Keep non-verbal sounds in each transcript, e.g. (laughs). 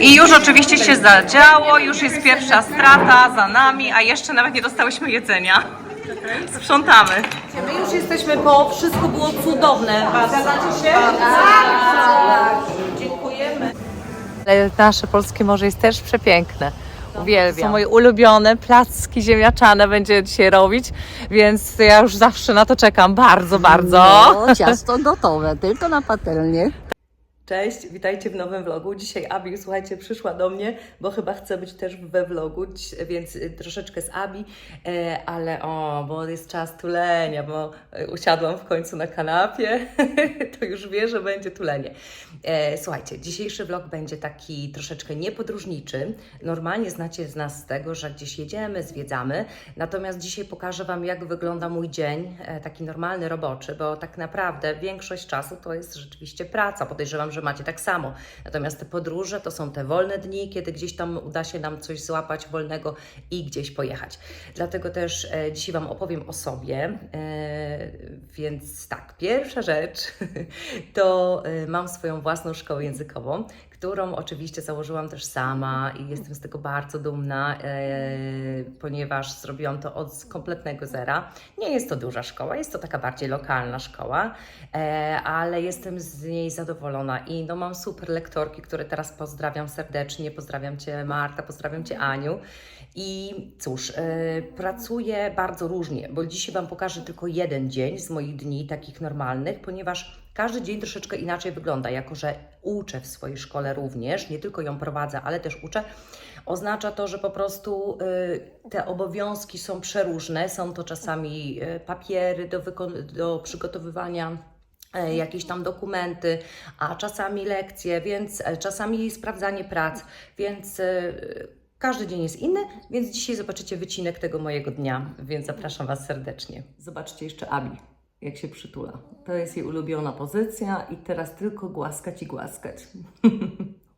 I już oczywiście się zadziało, już jest pierwsza strata za nami, a jeszcze nawet nie dostałyśmy jedzenia. Sprzątamy. My już jesteśmy po, wszystko było cudowne. Zgadzacie się? Tak. Dziękujemy. Ale nasze polskie morze jest też przepiękne. Uwielbiam. To są moje ulubione placki ziemniaczane będzie dzisiaj robić, więc ja już zawsze na to czekam bardzo, bardzo. No, ciasto gotowe, tylko na patelnię. Cześć, witajcie w nowym vlogu. Dzisiaj Abi, słuchajcie, przyszła do mnie, bo chyba chce być też we vlogu, więc y, troszeczkę z Abi, e, ale o, bo jest czas tulenia, bo e, usiadłam w końcu na kanapie, (laughs) to już wie, że będzie tulenie. E, Słuchajcie, dzisiejszy vlog będzie taki troszeczkę niepodróżniczy. Normalnie znacie z nas z tego, że gdzieś jedziemy, zwiedzamy, natomiast dzisiaj pokażę Wam, jak wygląda mój dzień, e, taki normalny, roboczy, bo tak naprawdę większość czasu to jest rzeczywiście praca. Podejrzewam, że macie tak samo. Natomiast te podróże to są te wolne dni, kiedy gdzieś tam uda się nam coś złapać wolnego i gdzieś pojechać. Dlatego też e, dzisiaj Wam opowiem o sobie. E, więc tak, pierwsza rzecz (laughs) to e, mam swoją własną szkołę językową, którą oczywiście założyłam też sama i jestem z tego bardzo dumna, e, ponieważ zrobiłam to od kompletnego zera. Nie jest to duża szkoła, jest to taka bardziej lokalna szkoła, e, ale jestem z niej zadowolona i no, mam super lektorki, które teraz pozdrawiam serdecznie. Pozdrawiam Cię Marta, pozdrawiam Cię Aniu. I cóż, e, pracuję bardzo różnie, bo dzisiaj Wam pokażę tylko jeden dzień z moich dni takich normalnych, ponieważ każdy dzień troszeczkę inaczej wygląda, jako że uczę w swojej szkole również, nie tylko ją prowadzę, ale też uczę. Oznacza to, że po prostu y, te obowiązki są przeróżne. Są to czasami y, papiery do, do przygotowywania e, jakieś tam dokumenty, a czasami lekcje, więc e, czasami sprawdzanie prac, więc e, każdy dzień jest inny, więc dzisiaj zobaczycie wycinek tego mojego dnia, więc zapraszam Was serdecznie. Zobaczcie jeszcze Abi, jak się przytula. To jest jej ulubiona pozycja i teraz tylko głaskać i głaskać. (laughs)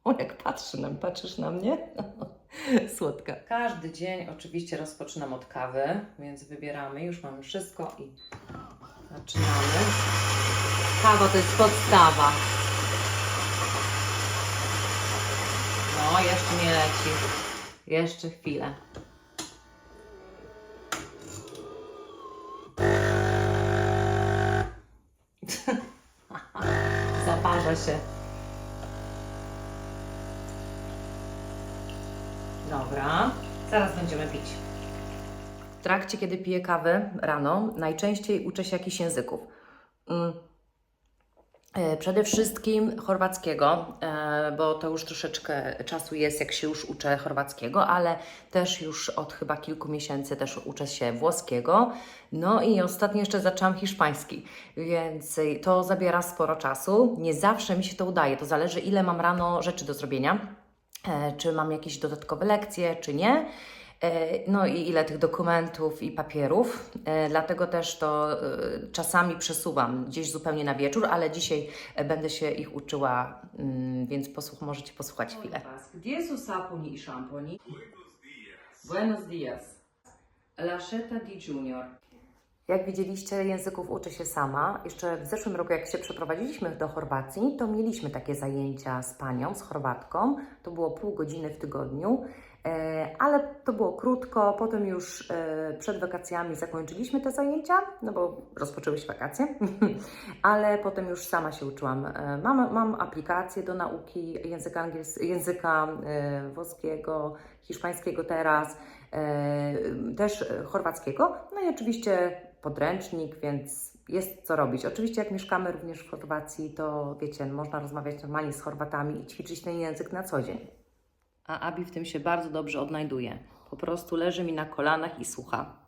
O, jak patrzy na mnie, patrzysz na mnie? (laughs) Słodka. Każdy dzień oczywiście rozpoczynam od kawy, więc wybieramy, już mamy wszystko i zaczynamy. Kawa to jest podstawa. No, jeszcze nie leci. Jeszcze chwilę. Się. Dobra, zaraz będziemy pić. W trakcie, kiedy piję kawę rano, najczęściej uczę się jakichś języków. Mm. E, Przede wszystkim chorwackiego, e, bo to już troszeczkę czasu jest, jak się już uczę chorwackiego, ale też już od chyba kilku miesięcy też uczę się włoskiego. No i ostatnio jeszcze zaczęłam hiszpański, więc to zabiera sporo czasu. Nie zawsze mi się to udaje, to zależy ile mam rano rzeczy do zrobienia, e, czy mam jakieś dodatkowe lekcje, czy nie. E, No i ile tych dokumentów i papierów, E, dlatego też to e, czasami przesuwam gdzieś zupełnie na wieczór, ale dzisiaj będę się ich uczyła, mm, więc posłuch, możecie posłuchać chwilę. Gdzie są i szamponi? Buenos dias. Laszeta di Junior. Jak widzieliście, języków uczę się sama. Jeszcze w zeszłym roku, jak się przeprowadziliśmy do Chorwacji, to mieliśmy takie zajęcia z panią, z Chorwatką. To było pół godziny w tygodniu, ale to było krótko. Potem już e, przed wakacjami zakończyliśmy te zajęcia, no bo rozpoczęły się wakacje, (laughs) ale potem już sama się uczyłam. E, Mam, mam aplikację do nauki języka, angiels- języka e, włoskiego, hiszpańskiego teraz e, też e, chorwackiego, no i oczywiście podręcznik, więc jest co robić. Oczywiście jak mieszkamy również w Chorwacji, to wiecie, można rozmawiać normalnie z Chorwatami i ćwiczyć ten język na co dzień. A Abi w tym się bardzo dobrze odnajduje. Po prostu leży mi na kolanach i słucha.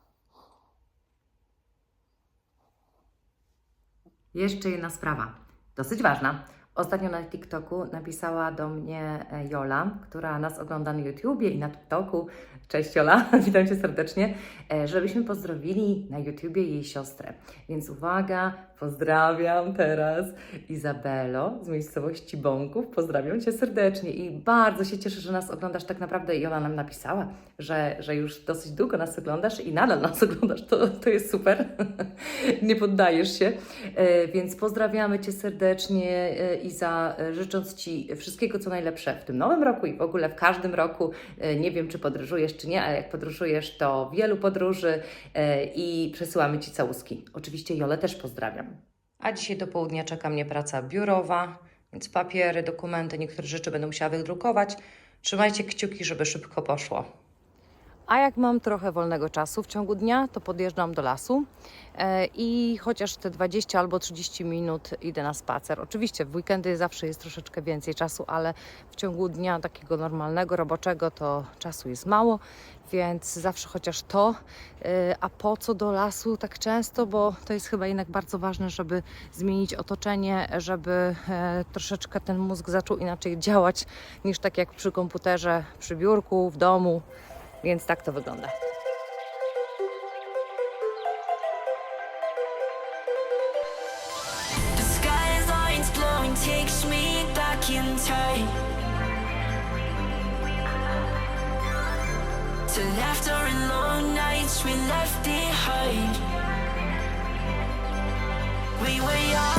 Jeszcze jedna sprawa, dosyć ważna. Ostatnio na TikToku napisała do mnie e, Jola, która nas ogląda na YouTubie i na TikToku. Cześć Jola, (laughs) witam Cię serdecznie, e, żebyśmy pozdrowili na YouTubie jej siostrę. Więc uwaga, pozdrawiam teraz Izabelo z miejscowości Bąków. Pozdrawiam Cię serdecznie i bardzo się cieszę, że nas oglądasz. Tak naprawdę Jola nam napisała, że, że już dosyć długo nas oglądasz i nadal nas oglądasz. To, to jest super. (laughs) Nie poddajesz się. E, Więc pozdrawiamy Cię serdecznie Iza, e, życząc Ci wszystkiego, co najlepsze w tym nowym roku i w ogóle w każdym roku. E, Nie wiem, czy podróżujesz, czy nie, ale jak podróżujesz, to wielu podróży e, i przesyłamy Ci całuski. Oczywiście Jolę też pozdrawiam. A dzisiaj do południa czeka mnie praca biurowa, więc papiery, dokumenty, niektóre rzeczy będę musiała wydrukować. Trzymajcie kciuki, żeby szybko poszło. A jak mam trochę wolnego czasu w ciągu dnia, to podjeżdżam do lasu e, i chociaż te 20 albo 30 minut idę na spacer. Oczywiście w weekendy zawsze jest troszeczkę więcej czasu, ale w ciągu dnia takiego normalnego, roboczego to czasu jest mało, więc zawsze chociaż to. E, A po co do lasu tak często? Bo to jest chyba jednak bardzo ważne, żeby zmienić otoczenie, żeby e, troszeczkę ten mózg zaczął inaczej działać niż tak jak przy komputerze, przy biurku, w domu. Więc tak to wygląda. To laughter and long nights we left behind. We were young,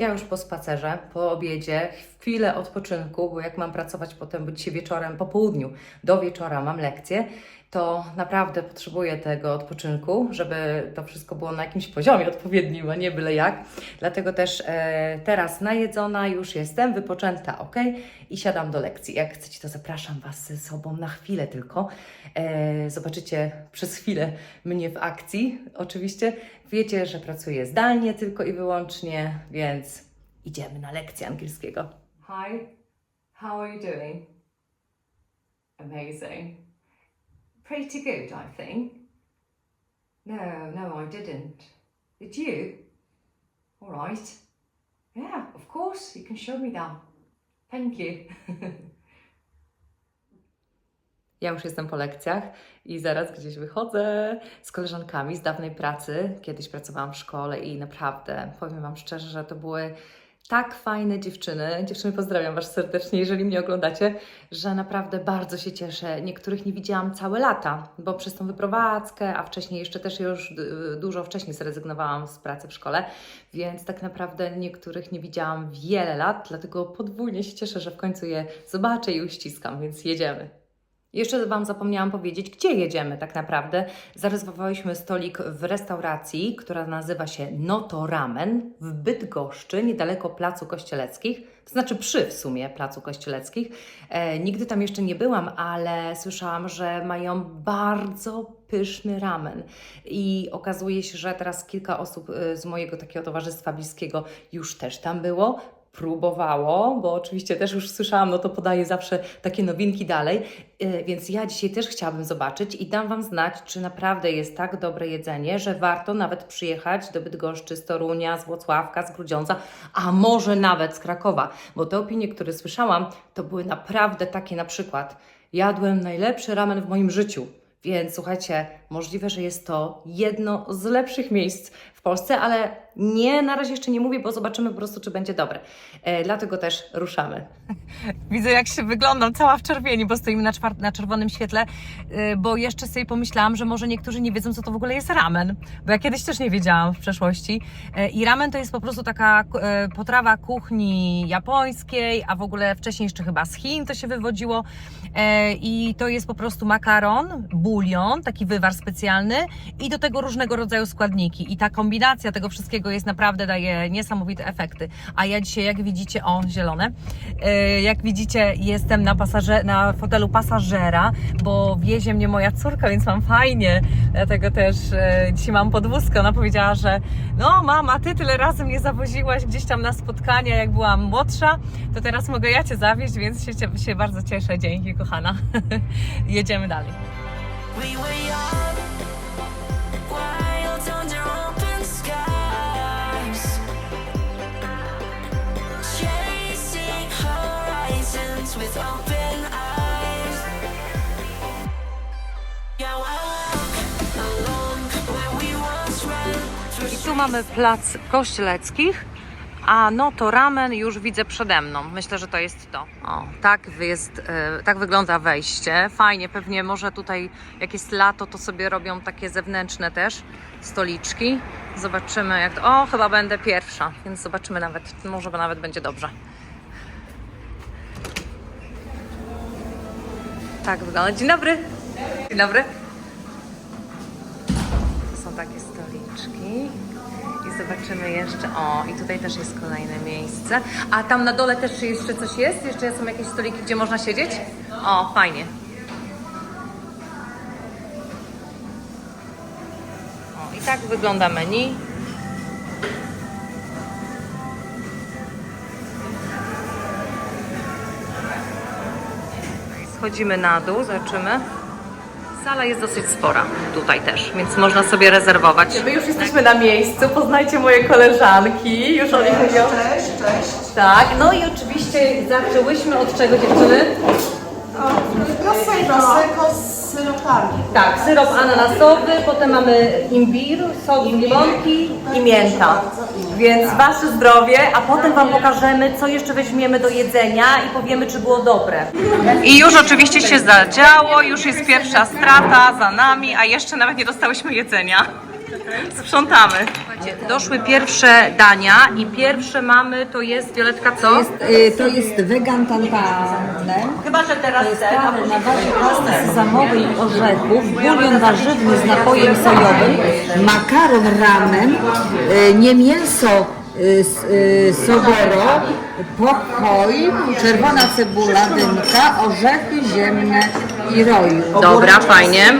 Ja już po spacerze, po obiedzie, chwilę odpoczynku, bo jak mam pracować potem, bo dzisiaj wieczorem, po południu do wieczora mam lekcję, to naprawdę potrzebuję tego odpoczynku, żeby to wszystko było na jakimś poziomie odpowiednim, a nie byle jak. Dlatego też e, teraz najedzona już jestem, wypoczęta, ok? I siadam do lekcji. Jak chcecie, to zapraszam Was ze sobą na chwilę tylko. E, zobaczycie przez chwilę mnie w akcji, oczywiście. Wiecie, że pracuję zdalnie tylko i wyłącznie, więc idziemy na lekcję angielskiego. Hi, how are you doing? Amazing. Pretty good, I think. No, no, I didn't. Did you? All right. Yeah, of course, you can show me that. Thank you. (laughs) Ja już jestem po lekcjach i zaraz gdzieś wychodzę z koleżankami z dawnej pracy. Kiedyś pracowałam w szkole i naprawdę, powiem Wam szczerze, że to były tak fajne dziewczyny. Dziewczyny, pozdrawiam Was serdecznie, jeżeli mnie oglądacie, że naprawdę bardzo się cieszę. Niektórych nie widziałam całe lata, bo przez tą wyprowadzkę, a wcześniej jeszcze też już d- dużo wcześniej zrezygnowałam z pracy w szkole, więc tak naprawdę niektórych nie widziałam wiele lat, dlatego podwójnie się cieszę, że w końcu je zobaczę i uściskam, więc jedziemy. Jeszcze Wam zapomniałam powiedzieć, gdzie jedziemy tak naprawdę. Zarezerwowałyśmy stolik w restauracji, która nazywa się Noto Ramen w Bydgoszczy, niedaleko Placu Kościeleckich, to znaczy przy w sumie Placu Kościeleckich. E, nigdy tam jeszcze nie byłam, ale słyszałam, że mają bardzo pyszny ramen i okazuje się, że teraz kilka osób e, z mojego takiego towarzystwa bliskiego już też tam było próbowało, bo oczywiście też już słyszałam, no to podaję zawsze takie nowinki dalej, Yy, więc ja dzisiaj też chciałabym zobaczyć i dam Wam znać, czy naprawdę jest tak dobre jedzenie, że warto nawet przyjechać do Bydgoszczy, z Torunia, z Włocławka, z Grudziądza, a może nawet z Krakowa, bo te opinie, które słyszałam, to były naprawdę takie na przykład, jadłem najlepszy ramen w moim życiu, więc słuchajcie, możliwe, że jest to jedno z lepszych miejsc w Polsce, ale nie, na razie jeszcze nie mówię, bo zobaczymy po prostu, czy będzie dobre. E, dlatego też ruszamy. (laughs) Widzę, jak się wyglądam, cała w czerwieni, bo stoimy na, na czerwonym świetle, e, bo jeszcze sobie pomyślałam, że może niektórzy nie wiedzą, co to w ogóle jest ramen, bo ja kiedyś też nie wiedziałam w przeszłości. E, I ramen to jest po prostu taka e, potrawa kuchni japońskiej, a w ogóle wcześniej jeszcze chyba z Chin to się wywodziło. E, I to jest po prostu makaron, bulion, taki wywar specjalny i do tego różnego rodzaju składniki. I ta kombinacja tego wszystkiego jest naprawdę, daje niesamowite efekty. A ja dzisiaj, jak widzicie, o, zielone, e, jak widzicie, jestem na, pasaże- na fotelu pasażera, bo wiezie mnie moja córka, więc mam fajnie. Dlatego też e, dzisiaj mam podwózkę. Ona powiedziała, że no mama, ty tyle razy mnie zawoziłaś gdzieś tam na spotkania, jak byłam młodsza, to teraz mogę ja cię zawieźć, więc się, się bardzo cieszę. Dzięki, kochana. (laughs) Jedziemy dalej. We were young, wild under open skies, I tu mamy plac Kościeleckich, A no to ramen już widzę przede mną. Myślę, że to jest to. O, tak, jest, e, tak wygląda wejście. Fajnie, pewnie może tutaj jak jest lato, to sobie robią takie zewnętrzne też stoliczki. Zobaczymy jak to... O, chyba będę pierwsza, więc zobaczymy nawet, może nawet będzie dobrze. Tak wygląda. Dzień dobry. Dzień dobry. Są takie stoliczki. I zobaczymy jeszcze. O, i tutaj też jest kolejne miejsce. A tam na dole też jeszcze coś jest? Jeszcze są jakieś stoliki, gdzie można siedzieć? O, fajnie. O, i tak wygląda menu. Schodzimy na dół, zobaczymy. Sala jest dosyć spora tutaj też, więc można sobie rezerwować. My już jesteśmy na miejscu, poznajcie moje koleżanki, już o nich mówią. Cześć, cześć. Tak, no i oczywiście zaczęłyśmy od czego dziewczyny? Prosecco z syropami. Tak, syrop ananasowy, potem mamy imbir, sok z limonki i mięta. Więc wasze zdrowie, a potem wam pokażemy, co jeszcze weźmiemy do jedzenia i powiemy, czy było dobre. I już oczywiście się zadziało, już jest pierwsza strata za nami, a jeszcze nawet nie dostałyśmy jedzenia. Sprzątamy. Doszły pierwsze dania i pierwsze mamy, to jest, Violetka, co? Jest, y, to jest wegan tantanem. Chyba, że teraz To jest ten, a na bazie pasty sezamowej i orzechów, bulion warzywny z napojem sojowym, makaron ramen, y, nie mięso y, s- y, soboro, pokoj, czerwona cebula, dynka, orzechy ziemne i roju. Dobra, fajnie.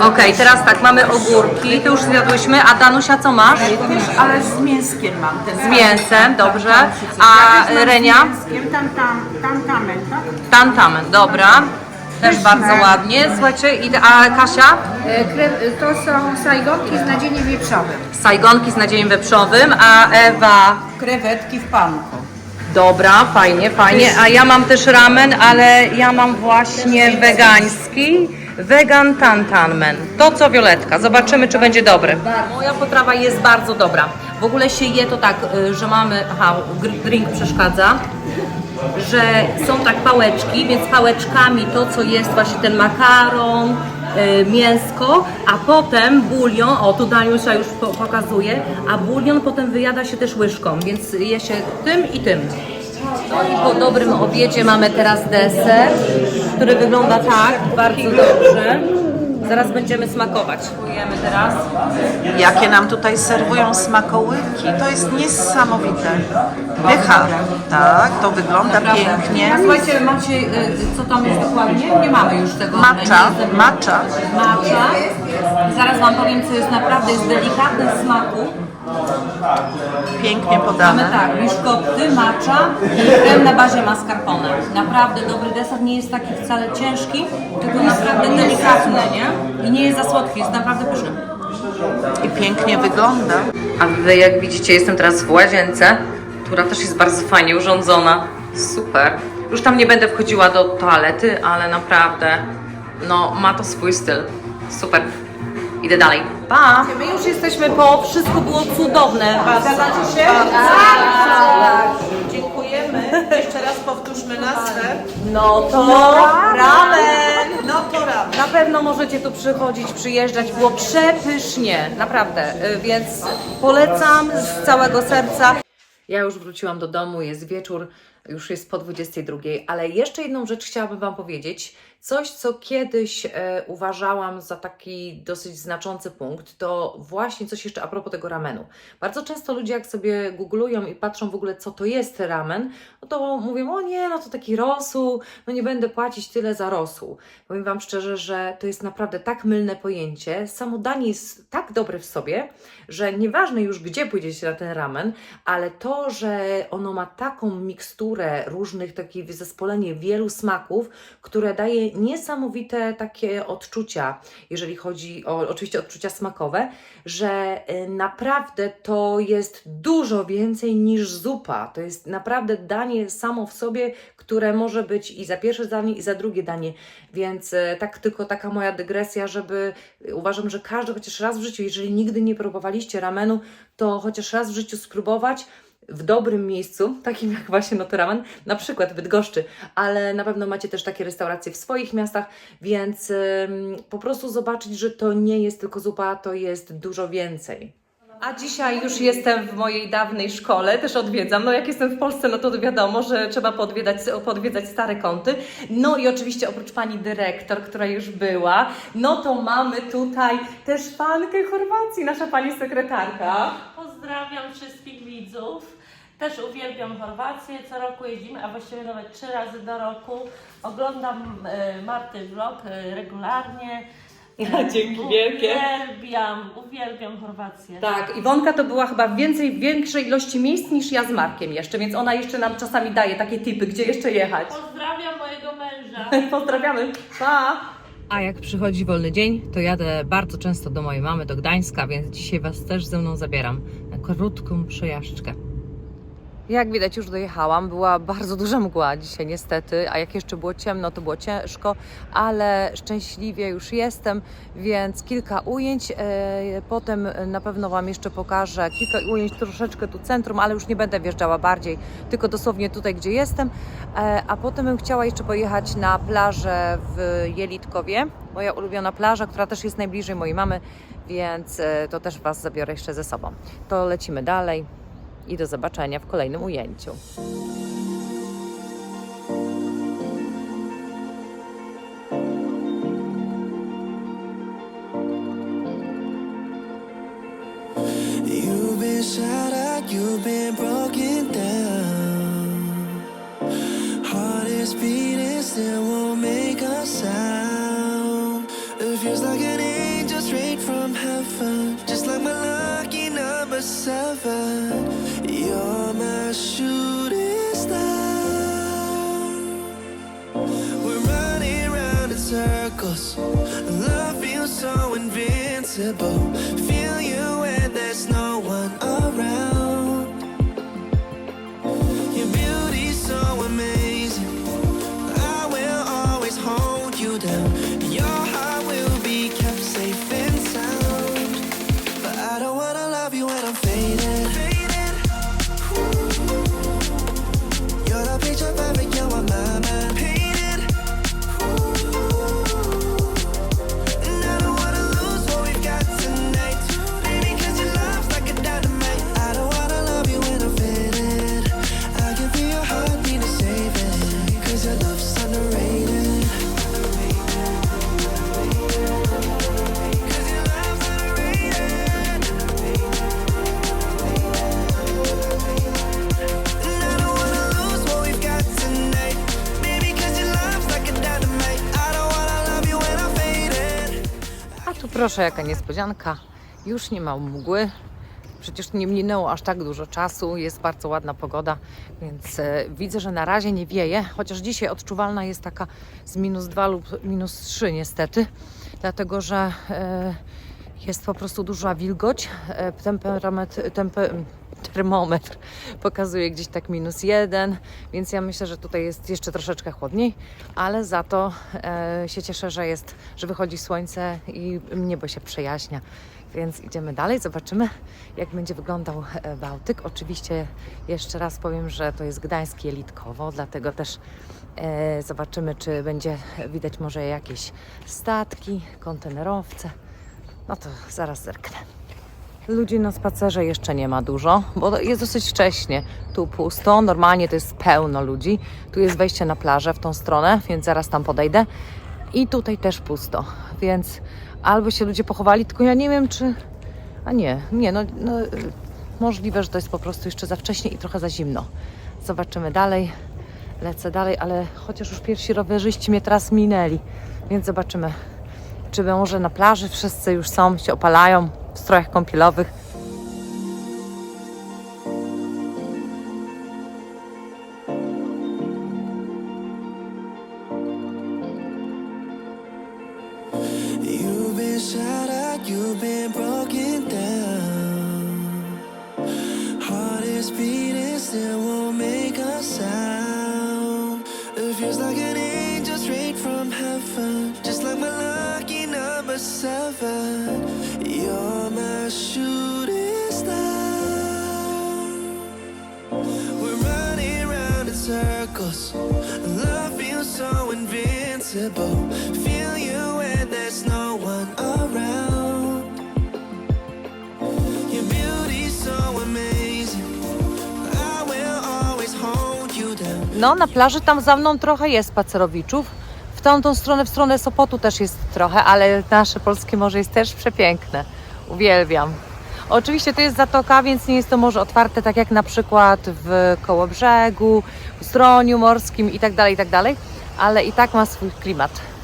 Okej, teraz tak, mamy ogórki, ty już zjadłyśmy, a Danusia co masz? Też, ale z mięskiem mam ten. Z mięsem, dobrze. A Renia? Z mięskiem, tam, tam, tam, tam, tak? Tantamen, dobra. Też bardzo ładnie. Słuchajcie, i, a Kasia? E, To są sajgonki z nadzieniem wieprzowym. Sajgonki z nadziejem wieprzowym, a Ewa? Krewetki w panku. Dobra, fajnie, fajnie. A ja mam też ramen, ale ja mam właśnie wegański. Wegan tantanmen. To co Violetka. Zobaczymy, czy będzie dobry. Moja potrawa jest bardzo dobra. W ogóle się je to tak, y, że mamy... Aha, gr- drink przeszkadza. Że są tak pałeczki, więc pałeczkami to, co jest właśnie ten makaron, mięsko, a potem bulion, o tu Daniusia już po, pokazuje, a bulion potem wyjada się też łyżką, więc je się tym i tym. No i po dobrym obiedzie mamy teraz deser, który wygląda tak, bardzo dobrze. Zaraz będziemy smakować. Spróbujemy teraz. Jakie nam tutaj serwują smakołyki, to jest niesamowite. Pycha, tak, to wygląda pięknie. A słuchajcie, macie, y, co tam jest dokładnie? Nie mamy już tego. Nie jest- matcha. Matcha. Zaraz Wam powiem, co jest naprawdę, jest delikatny w smaku. Pięknie Mamy podane. tak, biszkopty, matcha i krem na bazie mascarpone. Naprawdę dobry deser, nie jest taki wcale ciężki, tylko naprawdę delikatny, nie? I nie jest za słodki, jest naprawdę pyszny. I pięknie wygląda. A wy, jak widzicie, jestem teraz w łazience, która też jest bardzo fajnie urządzona. Super. Już tam nie będę wchodziła do toalety, ale naprawdę, no, ma to swój styl. Super. Idę dalej. Pa! My już jesteśmy po, wszystko było cudowne. Zgadzacie się? Tak. Dziękujemy. Jeszcze raz powtórzmy nazwę. No to ramen! No to ramen. Na pewno możecie tu przychodzić, przyjeżdżać. Było przepysznie, naprawdę. Y, Więc polecam z całego serca. Ja już wróciłam do domu, jest wieczór, już jest po 22, ale jeszcze jedną rzecz chciałabym Wam powiedzieć. Coś, co kiedyś e, uważałam za taki dosyć znaczący punkt, to właśnie coś jeszcze a propos tego ramenu. Bardzo często ludzie, jak sobie googlują i patrzą w ogóle, co to jest ramen, no to mówią, o nie, no to taki rosół, no nie będę płacić tyle za rosół. Powiem Wam szczerze, że to jest naprawdę tak mylne pojęcie. Samo danie jest tak dobre w sobie, że nieważne już gdzie pójdziecie na ten ramen, ale to, że ono ma taką miksturę różnych, takie zespolenie wielu smaków, które daje niesamowite takie odczucia, jeżeli chodzi o oczywiście odczucia smakowe, że y, naprawdę to jest dużo więcej niż zupa. To jest naprawdę danie samo w sobie, które może być i za pierwsze danie, i za drugie danie. Więc e, tak tylko taka moja dygresja, żeby uważam, że każdy chociaż raz w życiu, jeżeli nigdy nie próbowaliście ramenu, to chociaż raz w życiu spróbować, w dobrym miejscu, takim jak właśnie Notoraman, na przykład w Bydgoszczy, ale na pewno macie też takie restauracje w swoich miastach, więc ym, po prostu zobaczyć, że to nie jest tylko zupa, to jest dużo więcej. A dzisiaj już jestem w mojej dawnej szkole, też odwiedzam. No jak jestem w Polsce, no to wiadomo, że trzeba podwiedzać, podwiedzać stare kąty. No i oczywiście oprócz pani dyrektor, która już była, no to mamy tutaj też fankę Chorwacji, nasza pani sekretarka. Pozdrawiam wszystkich widzów. Też uwielbiam Chorwację. Co roku jeździmy, a właściwie nawet trzy razy do roku. Oglądam e, Marty vlog e, regularnie. E, (laughs) Dzięki wielkie. Uwielbiam, uwielbiam Chorwację. Tak, Iwonka to była chyba w więcej, większej ilości miejsc niż ja z Markiem jeszcze, więc ona jeszcze nam czasami daje takie tipy, gdzie jeszcze jechać. Pozdrawiam mojego męża. (laughs) Pozdrawiamy. Pa! A jak przychodzi wolny dzień, to jadę bardzo często do mojej mamy, do Gdańska, więc dzisiaj Was też ze mną zabieram na krótką przejażdżkę. Jak widać, już dojechałam. Była bardzo duża mgła dzisiaj, niestety, a jak jeszcze było ciemno, to było ciężko, ale szczęśliwie już jestem, więc kilka ujęć. E, potem na pewno Wam jeszcze pokażę kilka ujęć troszeczkę tu centrum, ale już nie będę wjeżdżała bardziej, tylko dosłownie tutaj, gdzie jestem. E, a potem bym chciała jeszcze pojechać na plażę w Jelitkowie, moja ulubiona plaża, która też jest najbliżej mojej mamy, więc e, to też Was zabiorę jeszcze ze sobą. To lecimy dalej i do zobaczenia w kolejnym ujęciu. Love feels so invincible. Feel proszę, jaka niespodzianka. Już nie ma mgły. Przecież nie minęło aż tak dużo czasu, jest bardzo ładna pogoda, więc e, widzę, że na razie nie wieje, chociaż dzisiaj odczuwalna jest taka z minus 2 lub minus 3 niestety, dlatego że e, jest po prostu duża wilgoć, e, temperament, tempe, termometr pokazuje gdzieś tak minus 1, więc ja myślę, że tutaj jest jeszcze troszeczkę chłodniej, ale za to e, się cieszę, że jest, że wychodzi słońce i niebo się przejaśnia. Więc idziemy dalej, zobaczymy jak będzie wyglądał e, Bałtyk. Oczywiście jeszcze raz powiem, że to jest Gdańskie Jelitkowo, dlatego też e, zobaczymy, czy będzie widać może jakieś statki, kontenerowce. No to zaraz zerknę. Ludzi na spacerze jeszcze nie ma dużo, bo jest dosyć wcześnie. Tu pusto, normalnie to jest pełno ludzi. Tu jest wejście na plażę w tą stronę, więc zaraz tam podejdę. I tutaj też pusto, więc albo się ludzie pochowali, tylko ja nie wiem czy... A nie, nie, no, no możliwe, że to jest po prostu jeszcze za wcześnie i trochę za zimno. Zobaczymy dalej, lecę dalej, ale chociaż już pierwsi rowerzyści mnie teraz minęli, więc zobaczymy, czy może na plaży wszyscy już są, się opalają strojach kąpielowych. Feels so invincible. Feel you when there's no one around. Your beauty's so amazing. I will always hold you down. No, na plaży tam za mną trochę jest spacerowiczów. W tamtą stronę, w stronę Sopotu też jest trochę, ale nasze polskie morze jest też przepiękne. Uwielbiam. Oczywiście to jest zatoka, więc nie jest to morze otwarte, tak jak na przykład w Kołobrzegu, Stroniu Morskim i tak dalej, i tak dalej, ale i tak ma swój klimat.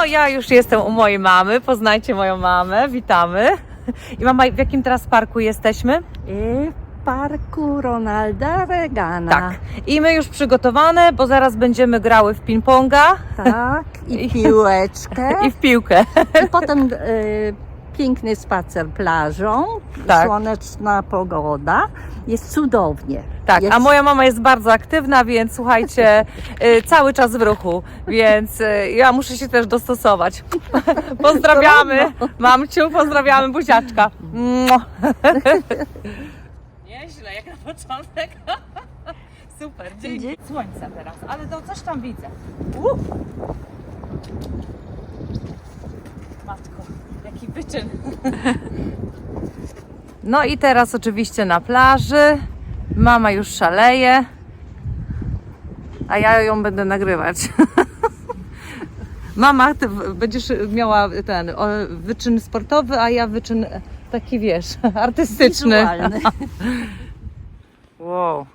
No, ja już jestem u mojej mamy. Poznajcie moją mamę, witamy. I mama, w jakim teraz parku jesteśmy? W parku Ronalda Reagana. Tak. I my już przygotowane, bo zaraz będziemy grały w ping-ponga Tak, i piłeczkę. (laughs) i w piłkę. I potem e, piękny spacer plażą, Tak. słoneczna pogoda. Jest cudownie. Tak, jest, a moja mama jest bardzo aktywna, więc słuchajcie, (laughs) y, cały czas w ruchu, więc y, ja muszę się też dostosować. (laughs) Pozdrawiamy, mamciu, pozdrawiamy, buziaczka. (laughs) Nieźle, jak na początek. Super, dzięki. Słońce teraz, ale to coś tam widzę. Uh. Matko, jaki wyczyn. No i teraz oczywiście na plaży. Mama już szaleje. A ja ją będę nagrywać. (laughs) Mama, ty będziesz miała ten wyczyn sportowy, a ja wyczyn taki wiesz, (laughs) artystyczny. wizualny. (laughs) Wow.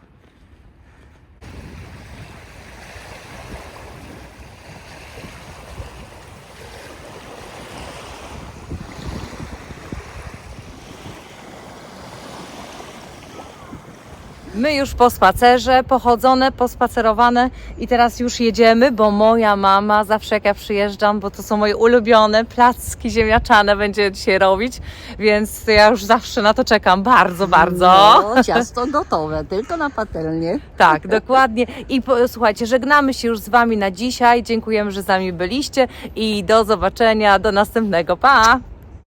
My już po spacerze, pochodzone, pospacerowane i teraz już jedziemy, bo moja mama zawsze jak ja przyjeżdżam, bo to są moje ulubione placki ziemniaczane będzie dzisiaj robić, więc ja już zawsze na to czekam bardzo, bardzo. No, (laughs) ciasto gotowe, tylko na patelnię. Tak, dokładnie. I po, słuchajcie, żegnamy się już z Wami na dzisiaj. Dziękujemy, że z nami byliście i do zobaczenia, do następnego. Pa!